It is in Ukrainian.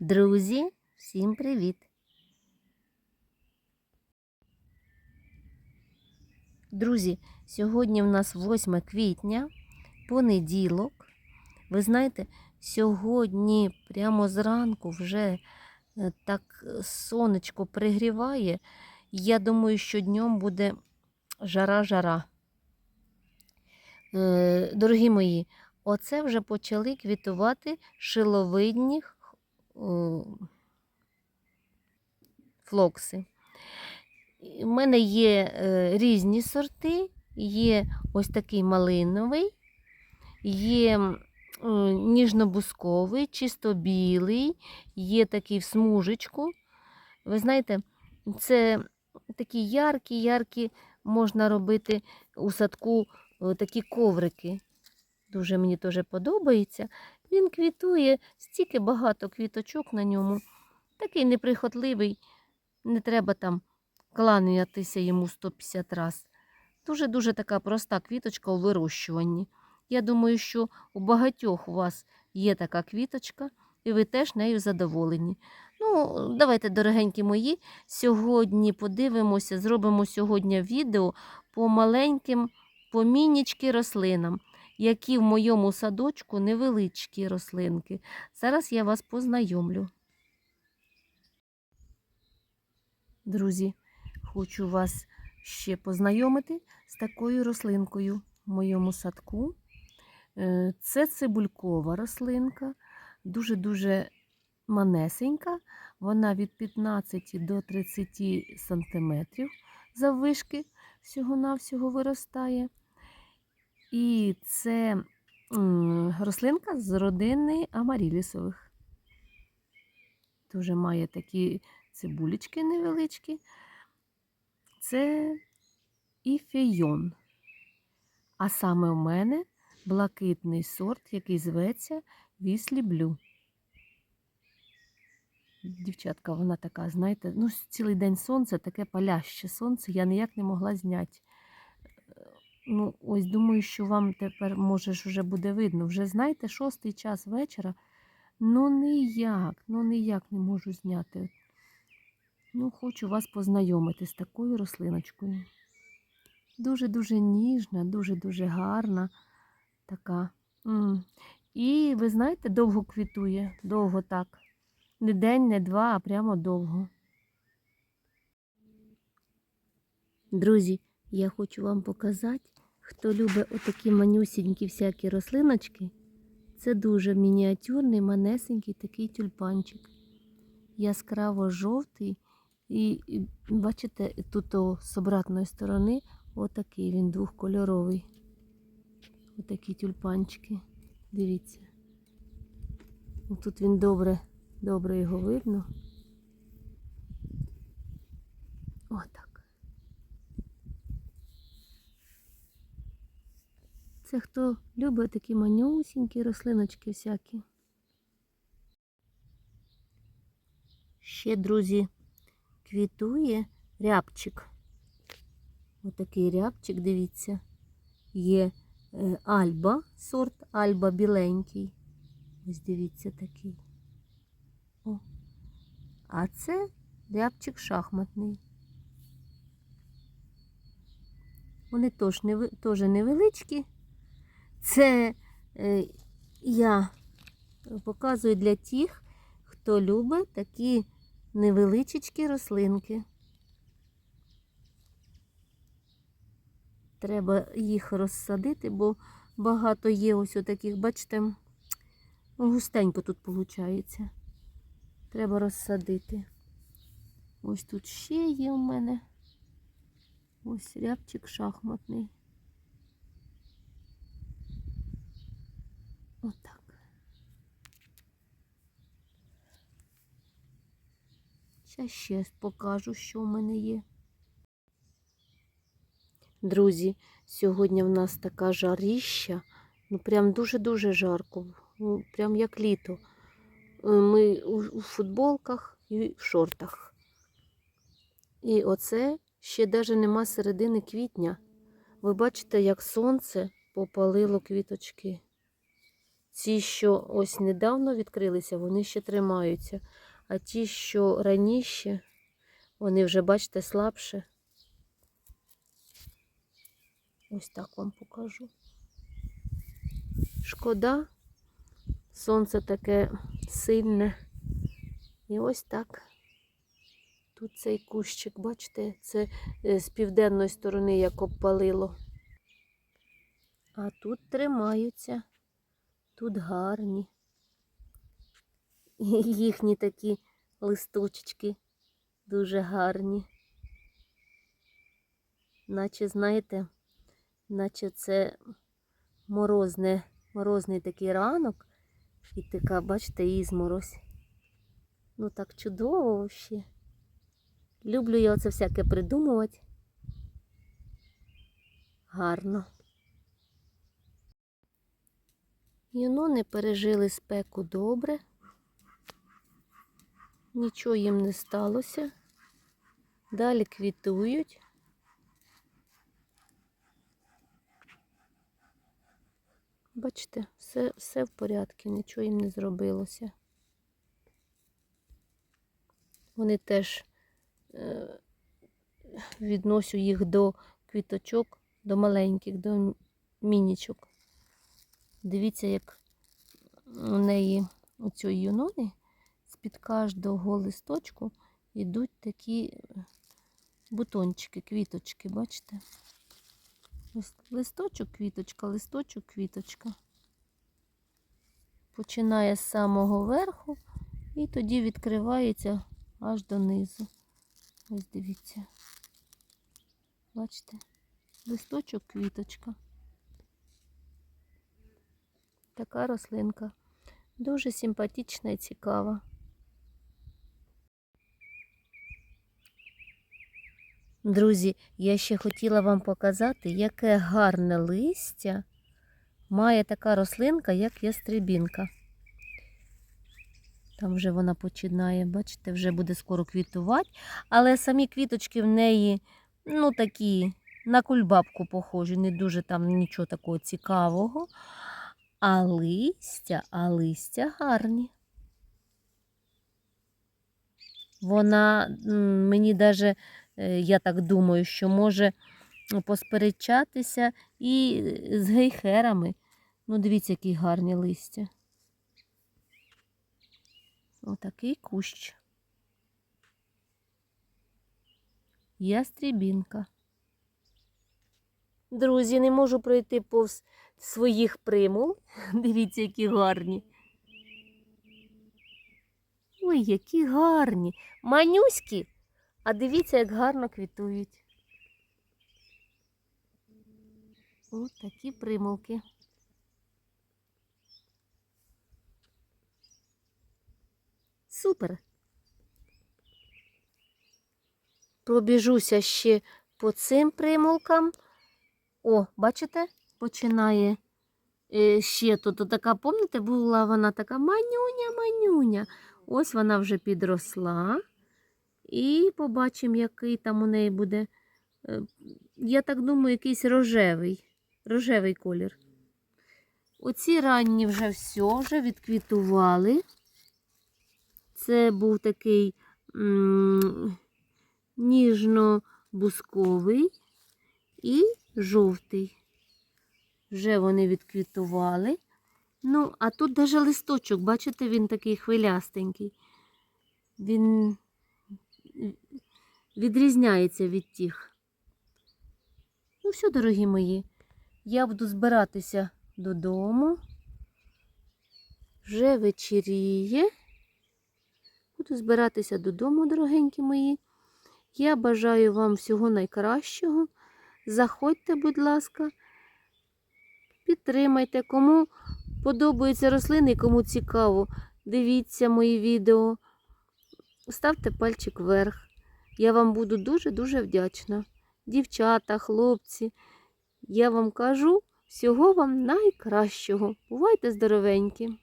Друзі, всім привіт! Друзі, сьогодні в нас 8 квітня, понеділок. Ви знаєте, сьогодні прямо зранку вже е, так сонечко пригріває. Я думаю, що днем буде жара-жара. Е, Дорогі мої, оце вже почали квітувати шиловидні флокси. У мене є е, різні сорти, є ось такий малиновий, є е, ніжно-бусковий, чисто білий, є такий в смужечку. Ви знаєте, це такі яркі, яркі можна робити у садку е, такі коврики. Дуже мені теж подобається. Він квітує, стільки багато квіточок на ньому. Такий неприхотливий, не треба там кланятися йому 150 раз. Дуже-дуже така проста квіточка у вирощуванні. Я думаю, що у багатьох у вас є така квіточка, і ви теж нею задоволені. Ну, давайте, дорогенькі мої, сьогодні подивимося, зробимо сьогодні відео по маленьким, по мінічки рослинам, які в моєму садочку невеличкі рослинки. Зараз я вас познайомлю. Друзі, хочу вас ще познайомити з такою рослинкою в моєму садку. Е, Це цибулькова рослинка, дуже-дуже манесенька. Вона від 15 до 30 сантиметрів заввишки всього-навсього виростає. І це рослинка з родини амарілісових. Дуже має такі цибулечки невеличкі. Це іфейон. А саме у мене блакитний сорт, який зветься Віслі Блю. Дівчатка, вона така, знаєте, ну, цілий день сонце, таке паляще сонце, я ніяк не могла зняти. Ну, ось думаю, що вам тепер, може, вже буде видно. Вже знаєте, шостий час вечора. Ну ніяк, ну ніяк не можу зняти. Ну, хочу вас познайомити з такою рослиночкою. Дуже-дуже ніжна, дуже-дуже гарна така. М. І ви знаєте, довго квітує, довго так. Не день, не два, а прямо довго. Друзі, я хочу вам показати, хто любить отакі манюсінькі всякі рослиночки. Це дуже мініатюрний, манесенький такий тюльпанчик. Яскраво жовтий. І, бачите, тут з обратної сторони отакий він двохкольоровий. Отакі тюльпанчики. Дивіться. Тут він добре, добре його видно. Отак. Це хто любить такі манюсінькі рослиночки всякі. Ще, друзі, квітує рябчик. Отакий рябчик, дивіться. Є е, альба, сорт альба біленький. Ось дивіться такий. О. А це рябчик шахматний. Вони теж, невеличкі. Це е, я показую для тих, хто любить такі невеличкі рослинки. Треба їх розсадити, бо багато є ось таких, бачите, густенько тут виходить. Треба розсадити. Ось тут ще є у мене. Ось рябчик шахматний. Отак. Зараз ще покажу, що в мене є. Друзі, сьогодні в нас така жаріща, ну прям дуже-дуже жарко, ну, прям як літо. Е, Ми у, футболках і в шортах. І оце ще навіть нема середини квітня. Ви бачите, як сонце попалило квіточки. Ці, що ось недавно відкрилися, вони ще тримаються. А ті, що раніше, вони вже, бачите, слабше. Ось так вам покажу. Шкода, сонце таке сильне. І ось так. Тут цей кущик, бачите, це е, з південної сторони як обпалило. А тут тримаються, тут гарні. Їхні такі листочки дуже гарні. Наче, знаєте, наче це морозне, морозний такий ранок. І така, бачите, ізморозь. Ну так чудово ще. Люблю я оце всяке придумувати. Гарно. Юнони пережили спеку добре. Нічого їм не сталося. Далі квітують. Бачите, все, все в порядку, нічого їм не зробилося. Вони теж е, відносю їх до квіточок, до маленьких, до мінічок. Дивіться, як у неї у цієї юнони з-під кожного листочку йдуть такі бутончики, квіточки, бачите? Листочок, квіточка, листочок, квіточка. Починає з самого верху і тоді відкривається аж донизу. Ось дивіться. Бачите? Листочок, квіточка. Така рослинка. Дуже симпатична і цікава. Друзі, я ще хотіла вам показати, яке гарне листя має така рослинка, як ястребінка. Там вже вона починає, бачите, вже буде скоро квітувати. Але самі квіточки в неї, ну, такі, на кульбабку похожі, не дуже там нічого такого цікавого. А листя, а листя гарні. Вона мені даже, е, я так думаю, що може посперечатися і з гейхерами. Ну, дивіться, які гарні листя. Отакий кущ. Ястрібінка. Друзі, не можу пройти повз своїх примул. Дивіться, які гарні. Ой, які гарні. Манюські. А дивіться, як гарно квітують. Ось такі примулки. Супер. Пробіжуся ще по цим примулкам. О, бачите, починає е, ще тут така, пам'ятаєте, була вона така манюня-манюня. Ось вона вже підросла. І побачимо, який там у неї буде. е, Я так думаю, якийсь рожевий, рожевий колір. Оці ранні вже все, вже відквітували. Це був такий ніжно-бусковий і жовтий. Вже вони відквітували. Ну, а тут навіть листочок, бачите, він такий хвилястенький. Він відрізняється від тих. Ну, все, дорогі мої, я буду збиратися додому. Вже вечеріє. Буду збиратися додому, дорогенькі мої. Я бажаю вам всього найкращого. Заходьте, будь ласка, підтримайте. Кому подобаються рослини, кому цікаво, дивіться мої відео. Ставте пальчик вверх. Я вам буду дуже-дуже вдячна. Дівчата, хлопці, я вам кажу всього вам найкращого. Бувайте здоровенькі!